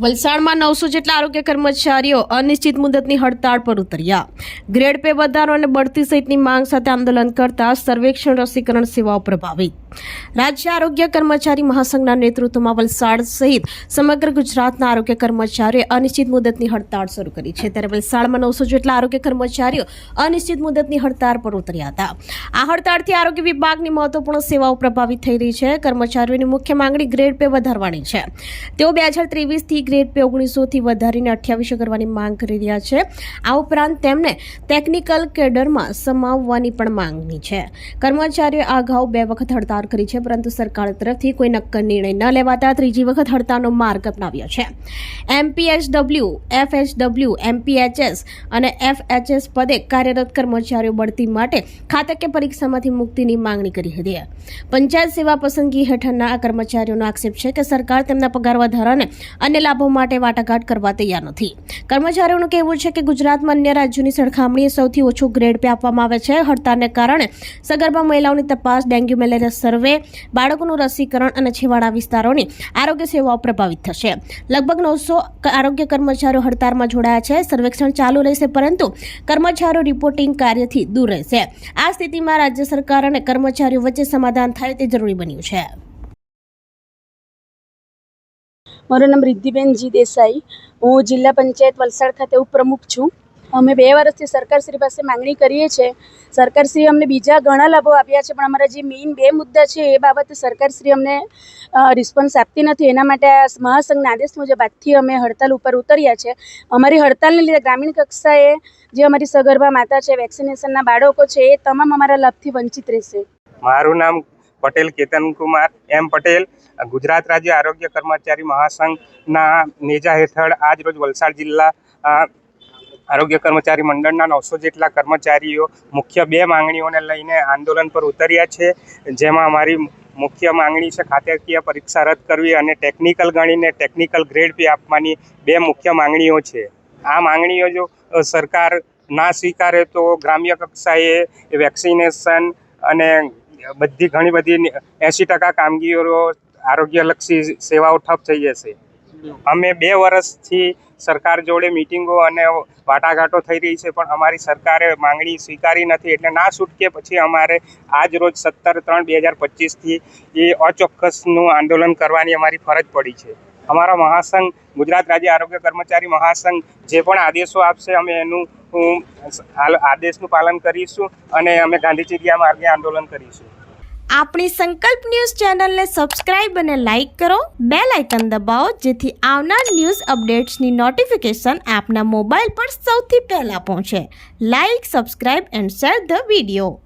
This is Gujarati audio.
વલસાડમાં નવસો જેટલા આરોગ્ય કર્મચારીઓ અનિશ્ચિત મુદતની હડતાળ પર ઉતર્યા. ગ્રેડ પે વધારો અને બઢતી સહિતની માંગ સાથે આંદોલન કરતા સર્વેક્ષણ રસીકરણ સેવાઓ પ્રભાવિત. રાજ્ય આરોગ્ય કર્મચારી મહાસંઘના નેતૃત્વમાં વલસાડ સહિત સમગ્ર ગુજરાતના આરોગ્ય કર્મચારીઓએ અનિશ્ચિત મુદતની હડતાળ શરૂ કરી છે. ત્યારે વલસાડમાં નવસો જેટલા આરોગ્ય કર્મચારીઓ અનિશ્ચિત મુદતની હડતાળ પર ઉતર્યા હતા. આ હડતાળથી આરોગ્ય વિભાગની મહત્વપૂર્ણ સેવાઓ પ્રભાવિત થઈ રહી છે. કર્મચારીઓની મુખ્ય માંગણી ગ્રેડ પે વધારવાની છે. તેઓ બે હજાર ત્રેવીસથી ગ્રેડ પે ઓગણીસોથી વધારીને અઠ્યાવીસો કરવાની માંગ કરી રહ્યા છે. આ ઉપરાંત તેમને ટેકનિકલ કેડરમાં સમાવવાની પણ માંગણી છે. કર્મચારીઓ આ અગાઉ બે વખત હડતાળ કરી છે, પરંતુ સરકાર તરફથી કોઈ નક્કર નિર્ણય ન લેવાતા ત્રીજી વખત હડતાળનો માર્ગ અપનાવ્યો છે. એમપીએચડબલ્યુ એફએચડબલ્યુ એમપીએચએસ અને એફએચએસ પદે કાર્યરત કર્મચારીઓ બઢતી માટે ખાતકીય પરીક્ષામાંથી મુક્તિની માંગણી કરી હતી. પંચાયત સેવા પસંદગી હેઠળના આ કર્મચારીઓનો આક્ષેપ છે કે સરકાર તેમના પગાર વધારાને અન્ય લાભો માટે વાટાઘાટ કરવા તૈયાર નથી. કર્મચારીઓનું કહેવું છે કે ગુજરાતમાં અન્ય રાજ્યોની સરખામણીએ સૌથી ઓછું ગ્રેડ પે આપવામાં આવે છે. હડતાળને કારણે સગર્ભા મહિલાઓની તપાસ, ડેન્ગ્યુ મેલેરિયા સર્વે, બાળકોનું રસીકરણ અને છેવાડા વિસ્તારોની આરોગ્ય સેવાઓ પ્રભાવિત થશે. લગભગ નવસો આરોગ્ય કર્મચારીઓ હડતાળમાં જોડાયા છે. સર્વેક્ષણ ચાલુ રહેશે પરંતુ કર્મચારીઓ રિપોર્ટિંગ કાર્યથી દૂર રહેશે. આ સ્થિતિમાં રાજ્ય સરકાર અને કર્મચારીઓ વચ્ચે સમાધાન થાય તે જરૂરી બન્યું છે. મારું નામ રિદ્ધિબેન જી દેસાઈ. હું જિલ્લા પંચાયત વલસાડ ખાતે ઉપપ્રમુખ છું. અમે બે વર્ષથી સરકારશ્રી પાસે માંગણી કરીએ છીએ સરકારશ્રી અમને બીજા ઘણા લાભો આપ્યા છે, પણ અમારા જે મેઇન બે મુદ્દા છે એ બાબતે સરકારશ્રી અમને રિસ્પોન્સ આપતી નથી. એના માટે આ મહાસંઘના આદેશ મુજબ આજથી અમે હડતાલ ઉપર ઉતર્યા છે. અમારી હડતાલને લીધે ગ્રામીણ કક્ષાએ જે અમારી સગર્ભા માતા છે, વેક્સિનેશનના બાળકો છે, એ તમામ અમારા લાભથી વંચિત રહેશે. મારું નામ પટેલ કેતનકુમાર એમ પટેલ, ગુજરાત રાજ્ય આરોગ્ય કર્મચારી મહાસંઘના નેજા હેઠળ આજ રોજ વલસાડ જિલ્લા આરોગ્ય કર્મચારી મંડળના નવસો જેટલા કર્મચારીઓ મુખ્ય બે માંગણીઓને લઈને આંદોલન પર ઉતર્યા છે. જેમાં અમારી મુખ્ય માંગણી છે ખાતાકીય પરીક્ષા રદ કરવી અને ટેકનિકલ ગણીને ટેકનિકલ ગ્રેડ પી આપવાની બે મુખ્ય માંગણીઓ છે. આ માંગણીઓ જો સરકાર ના સ્વીકારે તો ગ્રામ્ય કક્ષાએ વેક્સિનેશન અને બધી ઘણી બધી એંસી ટકા કામગીરીઓ આરોગ્યલક્ષી સેવાઓ ઠપ થઈ જશે. અમે બે વર્ષથી સરકાર જોડે મિટિંગો અને વાટાઘાટો થઈ રહી છે, પણ અમારી સરકારે માંગણી સ્વીકારી નથી, એટલે ના છૂટકે પછી અમારે આજ રોજ સત્તર ત્રણ બે હજાર પચીસથી એ અચોક્કસનું આંદોલન કરવાની અમારી ફરજ પડી છે. અમારા મહાસંઘ ગુજરાત રાજ્ય આરોગ્ય કર્મચારી મહાસંઘ જે પણ આદેશો આપશે, અમે એનું ઉમ, આ- આદેશનું પાલન કરીશું અને અમે ગાંધી ચીડિયા માર્ગે આંદોલન કરીશું. આપણી સંકલ્પ ન્યૂઝ ચેનલને સબસ્ક્રાઇબ અને લાઇક કરો. બે લાઇકન દબાવો જેથી આવનાર ન્યૂઝ અપડેટ્સની નોટિફિકેશન આપના મોબાઈલ પર સૌથી પહેલાં પહોંચે. Like subscribe and share the video.